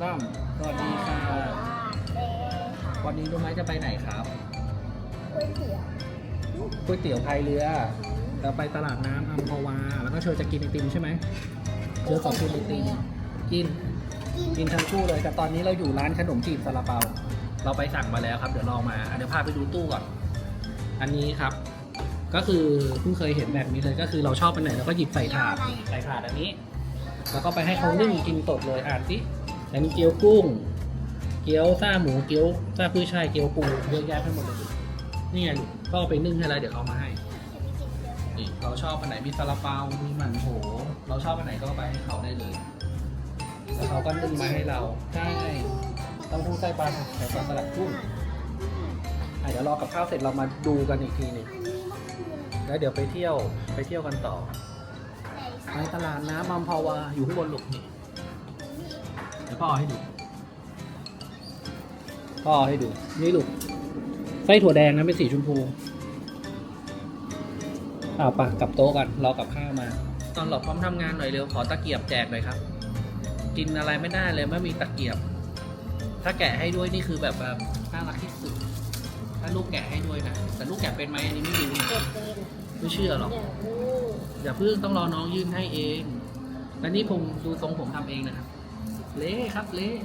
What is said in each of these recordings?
สามสวัสดีค่ะวันนี้รู้ไหมจะไปไหนครับก๋วยเตี๋ยวก๋วยเตี๋ยวพายเรือเราไปตลาดน้ำอัมพวา แล้วก็เชิญจะกินไอติมใช่ไหมเชิญขอกินไอติมกินกินกินทั้งคู่เลย แต่ตอนนี้เราอยู่ร้านขนมจีบซาลาเปา เราไปสั่งมาแล้วครับ เดี๋ยวลองมาอะเดี๋ยวพาไปดูตู้ก่อน อันนี้ครับ ก็คือเพิ่งเคยเห็นแบบนี้เลยก็คือเราชอบอันไหนเราก็หยิบใส่ถาดใส่ถาดอันนี้ แล้วก็ไปให้เขานึ่งกินสดเลยอ่านสิ อันนี้เกี๊ยวกุ้ง เกี๊ยวซ่าหมูเกี๊ยวซ่ากุ้ยช่ายเกี๊ยวปูเยอะแยะไปหมดเลยนี่ไงลูกก็เอไปนึ่งให้แล้วเดี๋ยวเขามาให้นี่เราชอบอันไหนมีซาลาเปา มีหมั่นโถเราชอบอันไหนก็ไปให้เขาได้เลย แล้วเขาก็นึ่งมาให้เราใช่ต้องพูดไส้ปลาไส้ปลาสลัดกุ้งอะเดี๋ยวรอกับข้าวเสร็จเรามาดูกันอีกทีนึงแล้วเดี๋ยวไปเที่ยวไปเที่ยวกันต่อไปตลาดน้ำมัมพาวาอยู่ข้างบนหลุกนี่ ดี๋ยวพ่อเอาให้ดู พ่อเอาให้ดู นี่ลูก ไส้ถั่วแดงนะเป็นสีชมพูเอาปะกลับโต๊ะกันรอกับข้าวมา ตอนหลบพร้อมทำงานหน่อยเร็ว ขอตะเกียบแจกหน่อยครับ กินอะไรไม่ได้เลยไม่มีตะเกียบ ถ้าแกะให้ด้วยนี่คือแบบแบบน่ารักที่สุด ถ้าลูกแกะให้ด้วยนะ แต่ลูกแกะเป็นไหมอันนี้ไม่รู้นะเด็กเป็นไม่เชื่อหรอก เดี๋ยวรู้อย่าเพิ่งต้องรอน้องยื่นให้เอง และนี่ผมดูทรงผมทำเองนะครับ เละครับเละ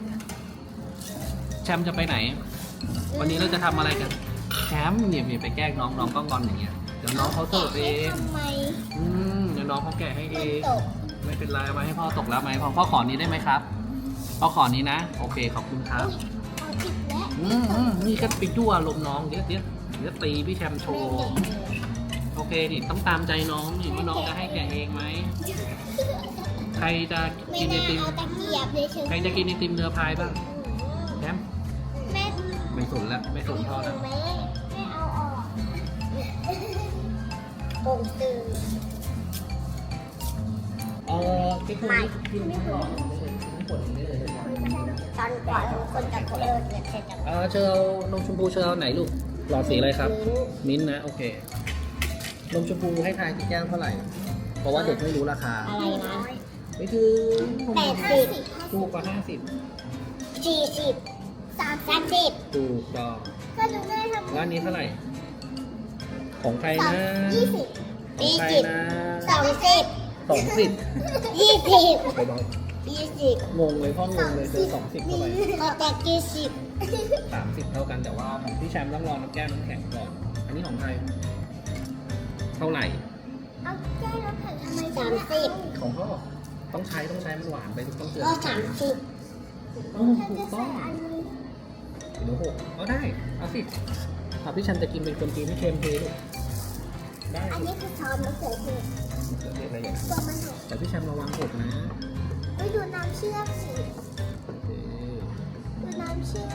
แชมป์จะไปไหน วันนี้เราจะทำอะไรกัน แชมป์เนี่ยเนี่ยไปแกล้งน้องน้องก็งอนอย่างเงี้ยเดี๋ยวน้องเขาเสิร์ฟเองทำไมอืมเดี๋ยวน้องเขาแกะให้เอมันงตกไม่เป็นไรเอามาให้พ่อตกแล้วไหมพ่อพ่อขอนี้ได้ไหมครับพ่อขอนี้นะ โอเคขอบคุณครับอุ๊ยเอาจิบแล้วอืมอืมนี่ก็ไปยั่วลมณ์น้องเดี๋ยวเดี๋ยวเดี๋ยวตีพี่แชมป์โชแม่ว์ เด็กเลยโอเคดิต้องตามใจน้องดิว่าน้องจะให้แกะเองไหม ใครจะไม่กินไอน่าติมเอาตะเกียบเลยเชิญใครจะกินไอติมเนื้อพายบ้างแชมป์แม่ไม่สนละไม่สนพ่อแล้วแม่ไม่เอาออกโป่งตื่นเออพี่คุณพี่คุณก่อนไม่ปวดได้เลยตอนก่อนคนตะโกนเออเดี๋ยวเสร็จจะเออเชอเอานมชมพูเชอเอาไหนลูกหลอดสีอะไรครับ มิ้นท์นะโอเคนมชมพูให้ทายที่แก้วเท่าไหร่ เพราะว่าเด็กไม่รู้ราคา อะไรนะ ไม่ถึงแปดสิบถูกกว่าห้าสิบสี่สิบสามสิบถูกต้องก็ดูได้ทำร้านนี้เท่าไหร่ ของใครสองนะยี่สิบของยี่ใครสิบนะสองสิบสองสิบยี่สิบไปบอกยี่สิบงงเลยพ่องงเลยซื้อสองสิบเข้าไปก็แต่ยี่สิบสามสิบเท่ากันแต่ว่าของพี่แชมป์ต้องรอน้ำแก้วน้ำแข็งก่อน อันนี้ของใคร เท่าไหร่เอาแก้วน้ำแข็งทำไมสามสิบของพ่อ ต้องใช้ต้องใช้มันหวานไปต้องเตือนก็สามสิบโอ้ถูกต้องเดี๋ยวหกเอาได้ เอาสิเอาพี่แชมป์จะกินเป็นคนจีนไม่เค็มเทลูกได้อันนี้คือซอสมะเขือเทศเดี๋ยวเรียกอะไรอย่างนั้นตัวมันหกแต่พี่แชมป์ระวังหกนะไปดูน้ำเชื่อมสิโอเคดูน้ำเชื่อ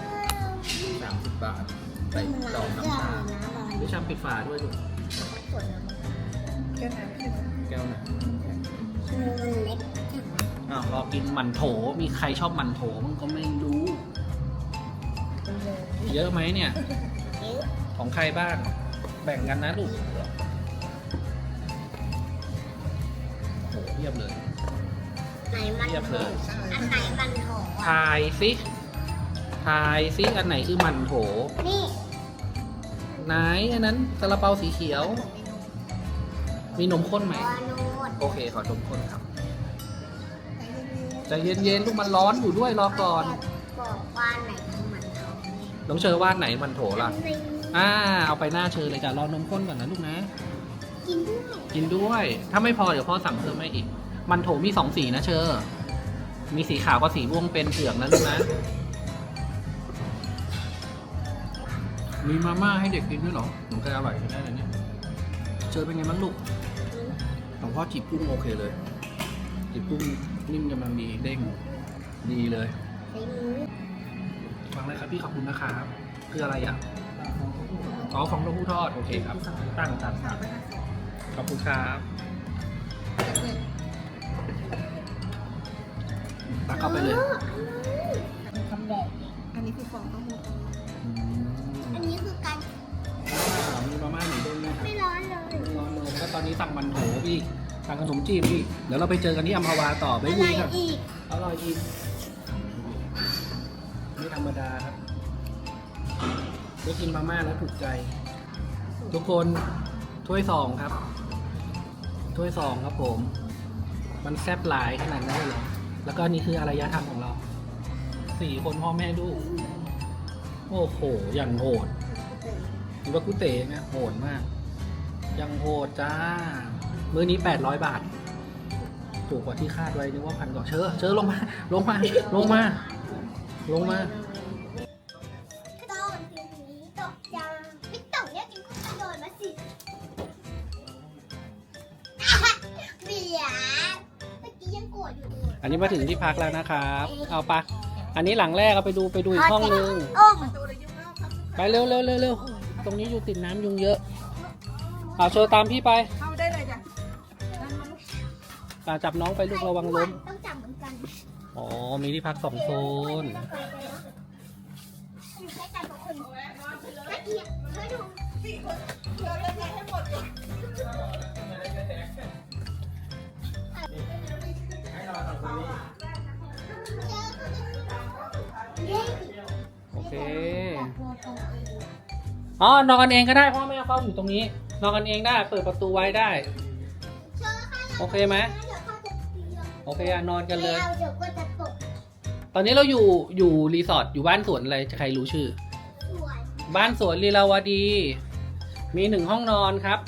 มสามสิบบาทใส่ดอกน้ำตาลนะร้อนพี่แชมป์ปิดฝาด้วยลูกฝนน้ำแก้วน้ำแข็งแก้วหน่อยมันเล็กจัง อ้าวรอกินหมันโถ มีใครชอบหมันโถมันก็ไม่รู้ เยอะไหมเนี่ยเยอะของใครบ้าง แบ่งกันนะลูกโหเทียบเลย ไหนมันเทียบเลยอันไหนมันโถทายสิทายสิอันไหนคือหมันโถ นี่ไหนอันนั้นซาลาเปาสีเขียว มีนมข้นไหม วานูดโอเค ขอนมข้นครับ ใจเย็นๆลูกมันร้อนอยู่ด้วยรอก่อน บอกว่าไหนคือมันโถน้องเชอว่าไหนมันโถล่ะอ่า เอาไปหน้าเชอเลยจ้ะรอนมข้นก่อนนะลูกนะ กินด้วยกินด้วย ถ้าไม่พอเดี๋ยวพ่อสั่งเพิ่มให้อีก มันโถมีสองสีนะเชอ มีสีขาวกับสีม่วงเป็นเผือกนะลูกนะ มีมาม่าให้เด็กกินด้วยเหรอหนูเคยอร่อยกินได้เลยเนี่ยเชอเป็นไงบ้างลูกของพ่อจีบกุ้งโอเคเลยจีบกุ้ง นิ่มกำลังดีเด้งดีเลยใช้มือฟังเลยครับพี่ขอบคุณนะครับคืออะไรอะอ๋อของเต้าหู้ทอดโอเคครับ ตั้งตั้งตั้งขอบคุณครับตักเข้าไปเลยทำแบบอันนี้คือฟองเต้าหู้อือันมนี้คือการอ่ามีมาม่าหมูเด้งด้วยครับไม่ร้อนเลยไม่ร้อนเลยแล้วตอนนี้สั่งมันโถอีก สั่งขนมจีบอีกเดี๋ยวเราไปเจอกันที่อัมพวาต่ออะบ๊ายไรบายครับอีก อร่อยอีกดาครับได้กินมาม่าแล้วถูกใจ ทุกคนถ้วยสองครับ ถ้วยสองครับผม มันแซ่บหลายขนาดนั้นเลยเหรอแล้วก็นี่คืออารยธรรมของเราสี่คนพ่อแม่ลูกโอ้โหอย่างโหดหรือว่ากุเตะนะโหดมาก ยังโหดจ้า มื้อนี้ 800 บาท ถูกกว่าที่คาดไว้นึกว่าพันกว่าเชอเชอลงมา ลงมา ลงมา ลงมา ตอนทีนี้ตกจานไม่ตกเนี่ยกินก็โดนมาสิเบียร์เมื่อกี้ยังโกรธอยู่เลยอันนี้มาถึงที่พักแล้วนะครับ เอาปะอันนี้หลังแรกเอาไปดูไปดูอีกห้องนึงอ้อมไปเร็วเร็วเร็วเร็วตรงนี้อยู่ติดน้ำยุงเยอะ เอาเชอตามพี่ไป เข้าได้เลยจ้ะ อ่าจับน้องไปลูกระวังล้ม ต้องจับเหมือนกันอ๋อ มีที่พักสองโซน อยู่ใกล้กันทุกคนละเอียดช่วยดูสี่คนเราเล่นให้หมดเลยเย้โอเค อ๋อ นอนกันเองก็ได้พ่อแม่เฝ้าอยู่ตรงนี้ นอนกันเองได้ เปิดประตูไว้ได้เชิญค่ะโอเคไหม เอเคอะนอนกันเลย ไม่อาเดี๋ยวก็จะตกตอนนี้เราอยู่อยู่รีสอร์ทอยู่บ้านสวนอะไรใครรู้ชื่อ สวยบ้านสวนลีลาวดี มีหนึ่งห้องนอนครับ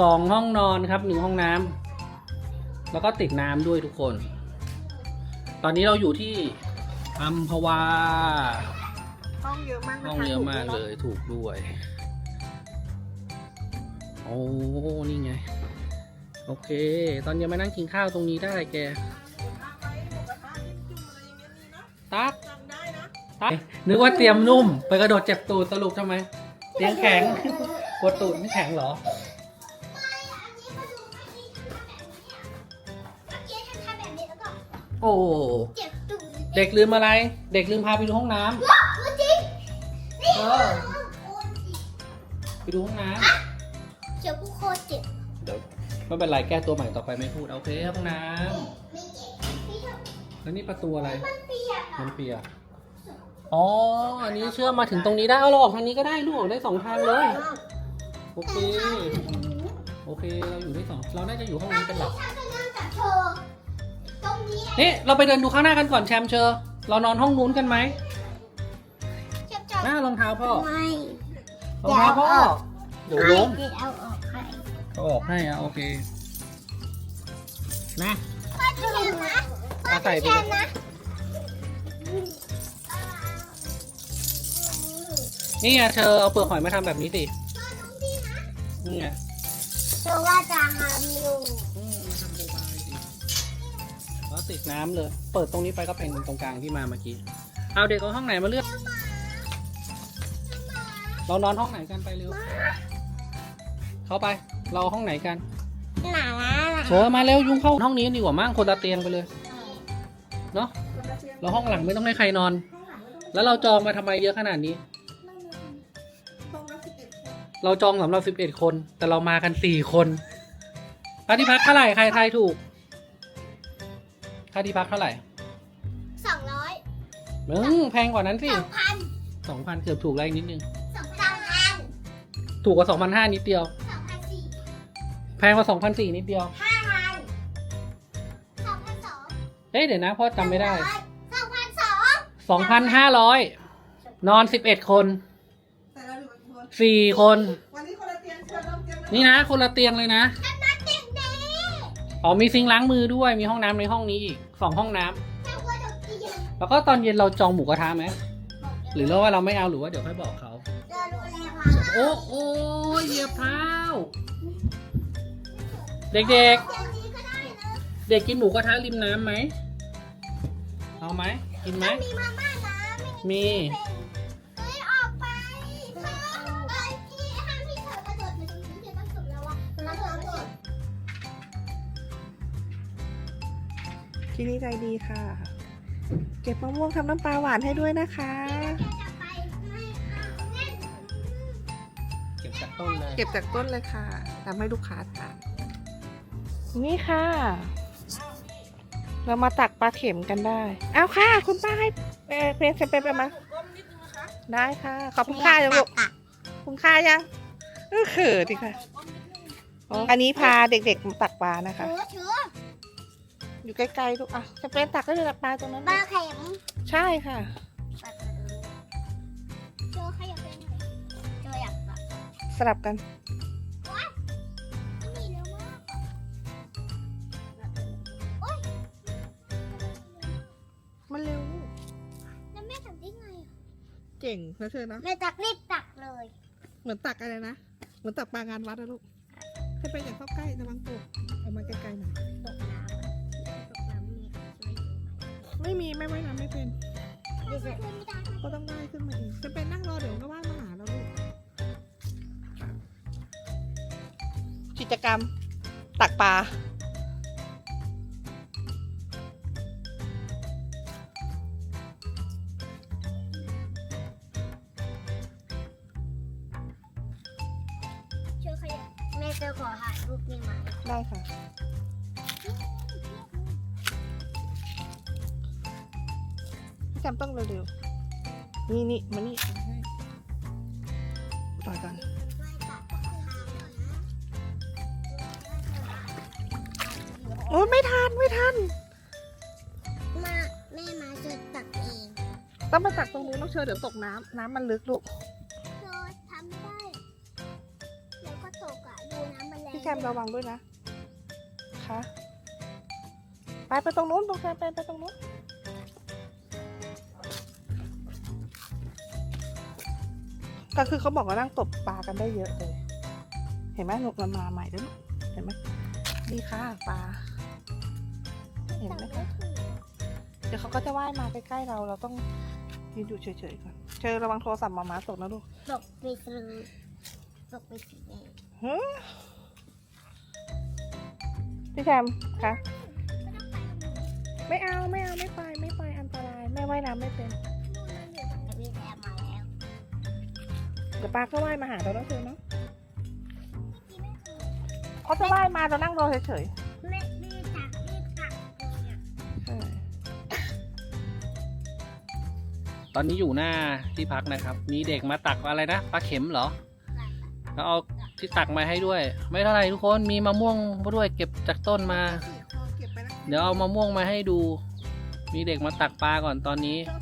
สองห้องนอนครับหนึ่งห้องน้ำแล้วก็ติดน้ำด้วยทุกคน ตอนนี้เราอยู่ที่อัมพวา ห้องเยอะมากนคห้องเยอะมากเลยถูกด้วย โอ้ นี่ไง โอเค ตอนเย็นมานั่งกินข้าวตรงนี้ได้แกตักจำได้นะตักนึกว่าเตรียมนุ่ม ไปกระโดดเจ็บตูดสรุปทำไม เตียงแข็งปวดตูดไม่แข็งเหรออันนี้มันดูไม่ดีทำแบบนี้เมื่อกี้ฉันทำแบบนี้แล้วก็โอ้เจ็บตูดเด็กลืมอะไร เด็กลืมพาไปดูห้องน้ำว้าวตัวจริงนี่เออโอ้ยไปดูห้องน้เจ็บกูโคตรเจ็บำเดี๋ยว ไม่เป็นไรแก้ตัวใหม่ต่อไปไม่พูดโอเคห้องน้ไม่เจ็บพี่ชอบำแล้วนี่ประตูอะไร มันเปียกมันเปียกอ๋อ อันนี้เชื่อมมาถึงตรงนี้ได้เอาเราออกทางนี้ก็ได้ลูกออกได้สองทางเลย โอเค โอเคเราอยู่ได้สองเราน่าจะอยู่ห้องนี้เป็นหลักฉันจะนั่งกับเธอตรงนี้นี่เราไปเดินดูข้างหน้ากันก่อนแชมป์เชอร์เรานอนห้องนู้นกันไหมเจ็บจับหน้ารองเท้าพ่อไม่รองเท้าพ่อเดี๋ยวล้ม เดี๋ยวเอาออกให้เอาออกให้อะโอเคนะพ่อจะเขียนนะเอาใส่ไปเขีเลยนนะนี่ไงเธอเอาเปลือกหอยมาทำแบบนี้สินี่ไงเพราะว่าจะทำอยู่อืมมาทำโบบายสิแล้วติดน้ำเลย เปิดตรงนี้ไปก็เป็นตรงกลางที่มาเมื่อกี้ เอาเด็กเอาห้องไหนมาเลือก เรานอนห้องไหนกันไปเร็ว เข้าไป เราห้องไหนกันหนาเชิญมาเร็วยุงเข้าห้องนี้ดีกว่ามั่งคนละเตียงไปเลย เนาะเราห้องหลังไม่ต้องให้ใครนอน แล้วเราจองมาทำไมเยอะขนาดนี้ห้องละสิบเอ็ดคนเราจองสำหรับสิบเอ็ดคน แต่เรามากันสี่คนค่าที่พักเท่าไหร่ใครทายถูกค่าที่พักเท่าไหร่สองร้อยมึงแพงกว่านั้นสิสองพันสองพันเกือบถูกแล้วอีกนิดนึงสองพันถูกกว่าสองพันห้านิดเดียวสองพันสี่แพงกว่าสองพันสี่นิดเดียว ห้าพันสองพันสองเฮ้ยเดี๋ยวนะพ่อจำไม่ได้สองพันสองสองพันห้าร้อยนอนสิบเอ็ดคนแต่เราอยู่กันคนสี่คน วันนี้คนละเตียงเชิญเราเตียงนี่นะคนละเตียงเลยนะ ฉันนัดเด็กเด็กอ๋อมีซิงค์ล้างมือด้วยมีห้องน้ำในห้องนี้อีกสองห้องน้ำแค่ว่าเด็กเดียวแล้วก็ตอนเย็นเราจองหมูกระทะไหมหรือว่าเราไม่เอาหรือว่าเดี๋ยวค่อยบอกเขาจะดูแลมาโอ้โอ้เหยียบเท้า เด็กเดี๋ยวนี้ก็ได้นะๆเด็กกินหมูกระทะริมน้ำไหม เอาไหม กินไหม มีมาม่านะไม่มีเฮ้ยออกไปเธอเอ้ยพี่ห้ามพี่เธอกระโดดมาตรงนี้เดี๋ยวต้องสุดแล้วอะแล้วเธอกดที่นี่ใจดีค่ะ เก็บมะม่วงทำน้ำปลาหวานให้ด้วยนะคะ แกจะไปไม่เอาแน่เก็บจากต้นเลย เก็บจากต้นเลยค่ะทำให้ลูกค้าทาน นี่ค่ะ เรามาตักปลาเข็มกันได้ เอาค่ะ คุณป้าให้เออเพลงเซเปไปมาก้มดิได้ค่ะ ขอบคุณค่ายังลูกตักคุณค่ายังเออเขินดิค่ะอ๋ออันนี้พาเด็กๆมาตักปลานะเอคะอเชื่ออยู่ใกล้ๆลูกอะจะเป็นตักก็เลยปลาตรงนั้นปลาลูกเข็มใช่ค่ะปลาเข็มเจอใครอยากเป็นไหนเจออยากตักสลับกัน เก่งนะเธอนะ แม่ตักรีบตักเลยเหมือนตักอะไรนะ เหมือนตักปลางานวัดนะลูก ให้ไปอย่าเข้าใกล้ระวังตกเอามาไกลๆหน่อย ตกน้ำอะตกน้ำมีไม่ไม่มีไม่ว่ายน้ำไม่เป็นไม่ใช่ไม่ได้ก็ต้องว่ายขึ้นมาเองจะเป็นนั่งรอเดี๋ยวก็ว่ายมาหาเราลูก กิจกรรม ตักปลา นี่นี่มานี่ให้ต่อยกันโอ้ยไม่ทันไม่ทันมาแม่มาจะตักเองต้องมาตักตรงนู้นต้องเชิญเดี๋ยวตกน้ำน้ำมันลึกลูกเธอทำได้แล้วก็ตกอะดูน้ำมันแรงพี่แซมระวังด้วยนะค่ะไปไปตรงนู้นตรงแซมไปไปตรงนู้น ก็คือเขาบอกว่านั่งตบปลากันได้เยอะเลย เห็นไหมหนุกมันมาใหม่ด้วยลูกเห็นไหมนี่ค่ะปลา เห็นไหมคะเดี๋ยวเขาก็จะว่ายมาใกล้ๆเรา เราต้องยืนอยู่เฉยๆก่อนเจอระวังโทรศัพท์มามาตกนะลูกตกไปซื้อตกไปสีแดงฮึพี่แซมคะไม่เอาไม่เอาไม่ไปไม่ไปอันตรายแม่ว่ายน้ำไม่เป็น ดี๋ยวปลาก็ว่ายมาหาเราแล้วเธอเนาะเขาจะว่ายมาเรานั่งรอเฉยแม่แม่ตักรีบตักเลยอะๆใช่ตอนนี้อยู่หน้าที่พักนะครับ มีเด็กมาตักอะไรนะปลาเข็มเหรอแล้วเอาที่ตักมาให้ด้วย ไม่เท่าไหร่ทุกคนมีมะม่วงมาด้วยเก็บจากต้นมาเก็บไปนะเดี๋ยวเอามะม่วงมาให้ดู มีเด็กมาตักปลาก่อนตอนนี้เธอสุ่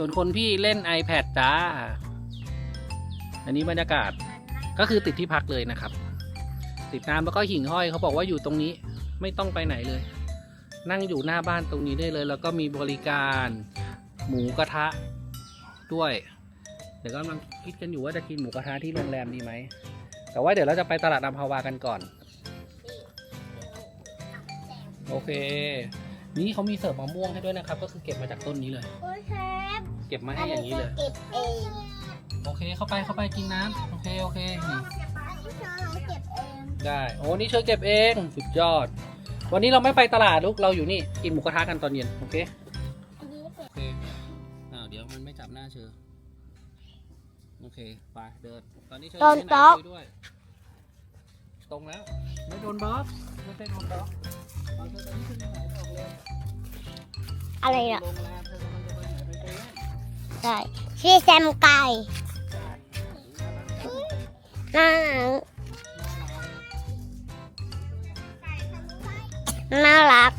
ส่วนคนพี่เล่น iPad จ้า อันนี้บรรยากาศก็คือติดที่พักเลยนะครับ ติดน้ำแล้วก็หิ่งห้อยเขาบอกว่าอยู่ตรงนี้ไม่ต้องไปไหนเลย นั่งอยู่หน้าบ้านตรงนี้ได้เลย แล้วก็มีบริการหมูกระทะด้วย เดี๋ยวก็กำลังคิดกันอยู่ว่าจะกินหมูกระทะที่โรงแรมดีไหม แต่ว่าเดี๋ยวเราจะไปตลาดอัมพาวากันก่อน โอเค นี่เขามีเสิร์ฟมะม่วงให้ด้วยนะครับ ก็คือเก็บมาจากต้นนี้เลย โอ้ยแค เก็บมาให้อย่างนี้เลย เก็บเองโอเคเข้าไปเข้าไปกินน้ำโอเคโอเคนี่พี่เธอเราเก็บเองได้โอ้นี่เชอเก็บเองสุดยอด วันนี้เราไม่ไปตลาดลูกเราอยู่นี่กินหมูกระทะกันตอนเย็นโอเคอันนี้เก็บโอเคอ้าวเดี๋ยวมันไม่จับหน้าเชอโอเคไปเดินตอนนี้เชอโดนที่ไหบล็อกคุยด้วยตรงแล้วไม่โดนบล็อกไม่ใช่โดนบล็อกตอนเธอตอนนี้ขึ้นไปไหนบอกเลยอะไรอะ ใช่ชื่อแซมไก่น่าน่ารัก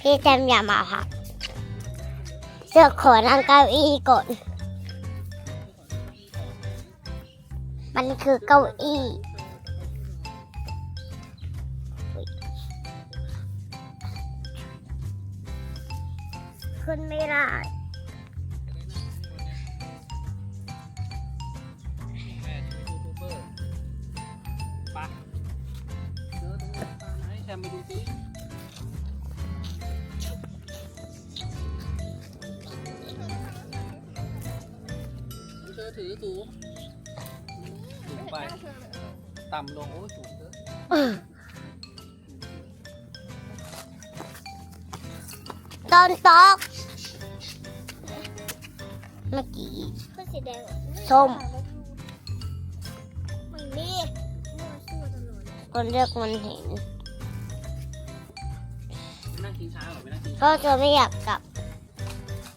พี่แซมอย่ามาพักเสือขอนั่งเก้าอี้ก่อนมันคือเก้าอี้ขึ้นไม่ได้ อถือสูงสูงไป ต่ำลงโอ้ยสูงเยอะตอนตอกเมื่อกี้ส้ม มันนี่คนเลือกมันเห็นไม่นั่งกินช้าหรอไม่นั่งกินช้าก็จะไม่อยากกลับ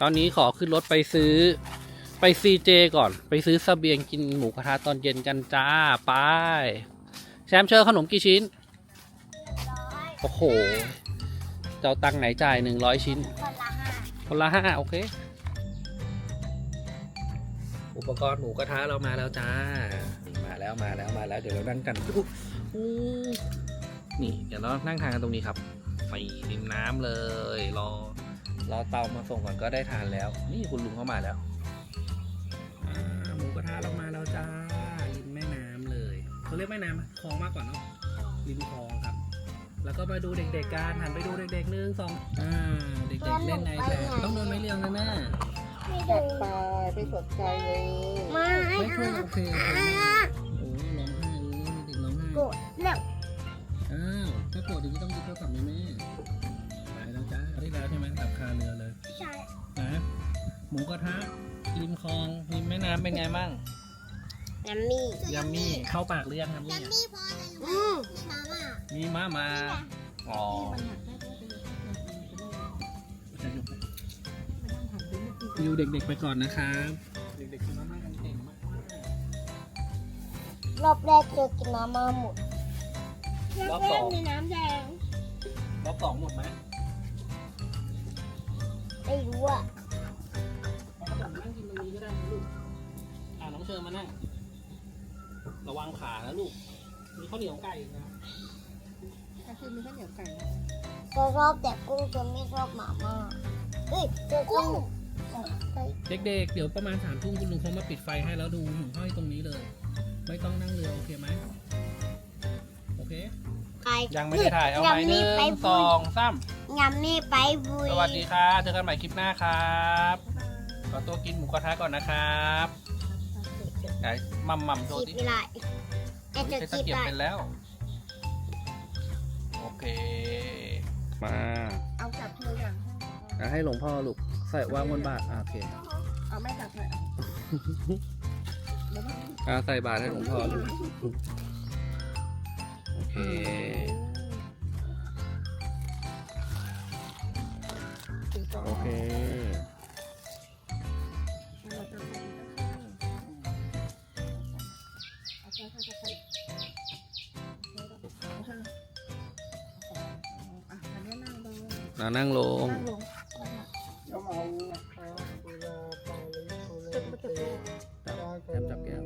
ตอนนี้ขอขึ้นรถไปซื้อ ไปซีเจก่อน ไปซื้อเสบียงกินหมูกระทะตอนเย็นกันจ้า ไป แชมป์เชิญขนมกี่ชิ้นร้อยโอ้โห เจ้าตังค์ไหนจ่ายหนึ่งร้อยชิ้น คนละห้าคนละห้าโอเค อุปกรณ์หมูกระทะเรามาแล้วจ้า มาแล้วมาแล้วมาแล้วเดี๋ยวเรานั่งกันอู้อู้นี่ เดี๋ยวเรานั่งทานกันตรงนี้ครับไปริมน้ำเลย รอ รอเตามาส่งก่อนก็ได้ทานแล้ว นี่คุณลุงเข้ามาแล้ว เรามาแล้วจ้าริมแม่น้ำเลยเขาเรียกแม่น้ำไหมคลองมากกว่าเนาะริมคลองครับ แล้วก็มาดูเด็กๆกันหันไปดูเด็กๆหนึ่งสองอ่าเด็กๆเล่นในแหละต้องโดนไม้เรียวนะแม่ไม่จัดูดไปไปสนใจเลยไม่ไม่ช่วยโอเคโอเคอะโอ้ร้องไห้โอ้เด็กร้องไห้โกรธแล้วอ้าวถ้าโกรธอย่างนี้ต้องยึดโทรศัพท์แม่แม่ไปแล้วจ้าเอาที่แล้วใช่ไหมตับคาเรือเลยใช่นะหมูกระทะ ริมคลองริมแม่น้ำเป็นไงบ้างยัมมี่ยัมมี่เข้าปากหรือยังยัมมี่อะอืมมีมามาอ๋ออยู่เด็กๆไปก่อนนะครับเด็กๆกินมาม่ากันเก่งมากรอบแรกเจอกินมาม่าหมดรอบแรกมีน้ำแดงรอบสองหมดไหมไม่รู้อะ ขนมนั่งกินตรงนี้ก็ได้นะลูก อ่าน้องเชิญมานั่ง ระวังขานะลูก มีข้าวเหนียวไก่อีกนะ ก็คือมีข้าวเหนียวไก่จะชอบแต่กุ้งจะไม่ชอบมาม่าเฮ้ยเจอกุ้งเด็กๆ เดี๋ยวประมาณสามทุ่มคุณลุงเขามาปิดไฟให้แล้วดูหิ่งห้อยตรงนี้เลย ไม่ต้องนั่งเรือโอเคไหมโอเคใครยังไม่ได้ถ่าย เอาไหมหนึ่ไปงบุสองสามยำนี่ไปบุย สวัสดีครับเจอกันใหม่คลิปหน้าครับข อตัวกินหมูกระทะก่อนนะครับไหนมัมมัมโชคิว์ดดิไม่ได้แต่จะใช้คิตะดเกียบได้เป็นแล้ว โอเค มาเอาจับเธออย่าง อะให้หลวงพ่อลูกใส่วางบนบาทอะโอเคเอาแม่จับหน่อยอะใส่บาทให้หลวงพ่อลูกโอเคถึงสองโอเค งลงมานั่งลง นั่งลงจับเวลาเปาลิโอเลนเตแถมจับแก้ว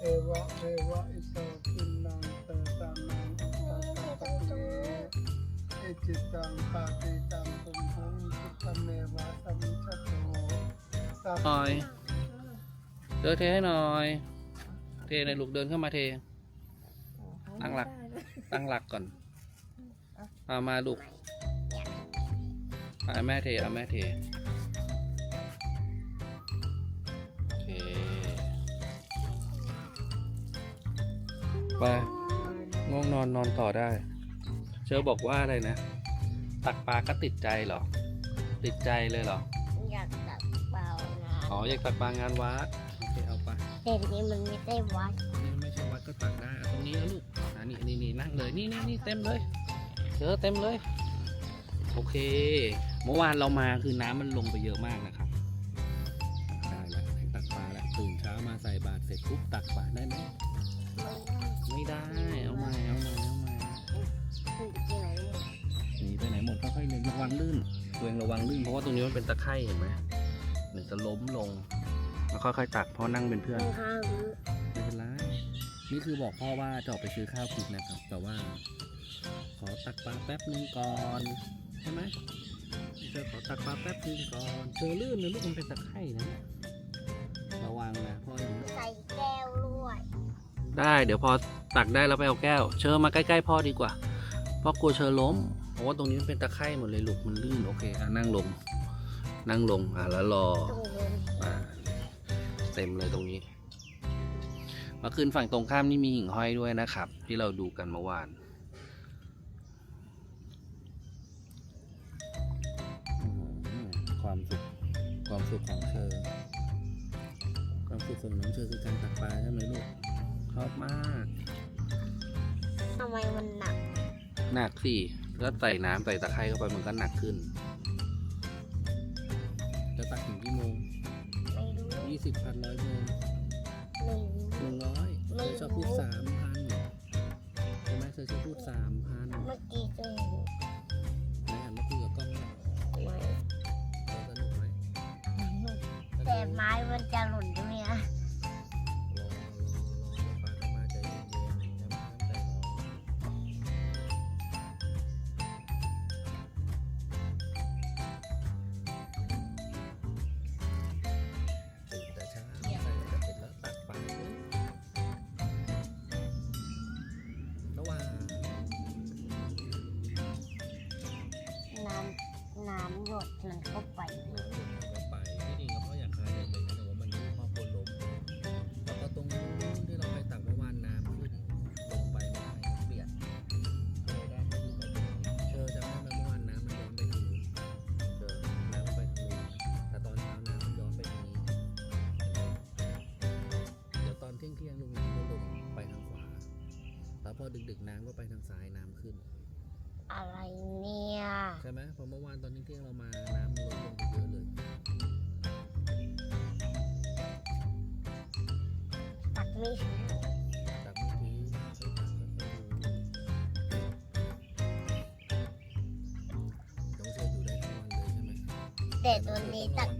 เอวะเอวะอิตาคินนังเตตานังอิตาตะเตเอจิตังปาติตังตุมหังสุตเมวะสัมชัตโตสัพหน่อยเจอเทให้หน่อย เทในลูกเดินเข้ามาเท ตั้งหลัก ตั้งหลักก่อนเอามาลูก เอาแม่เทเอาแม่เทโอเคไปง่วงนอนนอนต่อได้ เชอบอกว่าอะไรนะ ตักปลาก็ติดใจเหรอ ติดใจเลยเหรอ อยากตักเปล่านะอ๋ออยากตักปลางานวัดโอเคเอาไปแต่นี้มันไม่ได้วัดนี่ไม่ใช่วัดก็ตักได้เอาตรงนี้นะลูกอ่านี่นี่นี่นั่งเลยนี่นี่นี่เต็มเลยเจอเต็มเลย โอเค เมื่อวานเรามาคือน้ำมันลงไปเยอะมากนะครับได้แล้วให้ตักปลาแล้วตื่นเช้ามาใส่บาตรเสร็จปุ๊บตักปลาได้ไหมไม่ได้เอาใหม่เอาใหม่เอาใหม่คือที่ไหนเนี่ยหนีไปไหนหมดค่อยๆเดินระวังลื่นตัวเองระวังลื่นเพราะว่าตรงนี้มันเป็นตะไคร่เห็นไหมเดี๋ยวจะล้มลงแล้วค่อยๆตักเพราะนั่งเป็นเพื่อนต้องห้ามรู้ไม่เป็นไรนี่คือบอกพ่อว่าจะออกไปซื้อข้าวกินนะครับ แต่ว่า ขอตักปลาแป๊บนึงก่อนใช่ไหม เจอขอตักปลาแป๊บนึงก่อนเจอลื่นนะลูกมันเป็นตะไคร่นะเนี่ยระวังนะพ่อยังใส่แก้วด้วยได้เดี๋ยวพอตักได้แล้วไปเอาแก้ว เชิญมาใกล้ๆพ่อดีกว่าเพราะกลัวเชิญล้มเพราะว่าตรงนี้มันเป็นตะไคร่หมดเลยลูกมันลื่นโอเคอะนั่งลง นั่งลงอะแล้วรออ่าเต็มเลยตรงนี้เมื่อคืนฝั่งตรงข้ามนี่มีหิ่งห้อยด้วยนะครับ ที่เราดูกันเมื่อวาน ความสุขของเธอ ความสุขของน้องเธอคือการตักปลาใช่ไหมลูกชอบมาก ทำไมมันหนัก หนักสิก็ใส่น้ำใส่ตะไคร้เข้าไปมันก็หนักขึ้น จะตักถึงกี่โมูลยี่สิบพันร้อยโมงลงหนึ่งร้อยเธอชอบพูดสามพันใช่ไหมเธอชอบพูดสามพัน เมื่อกี้เจอ ไม้มันจะหล่นด้วย พอดึกๆน้ำก็ไปทางซ้ายน้ำขึ้น อะไรเนี่ย ใช่ไหมพอเมื่อวานตอนเที่ยงๆเรามาน้ำลดลงไปเยอะเลยตักมีถึตักมีดใช้ตักก็ไม่รู้น้องเชยอยู่ได้ทั้งวันเลยใช่ไหมแต่ตัวนี้ตัก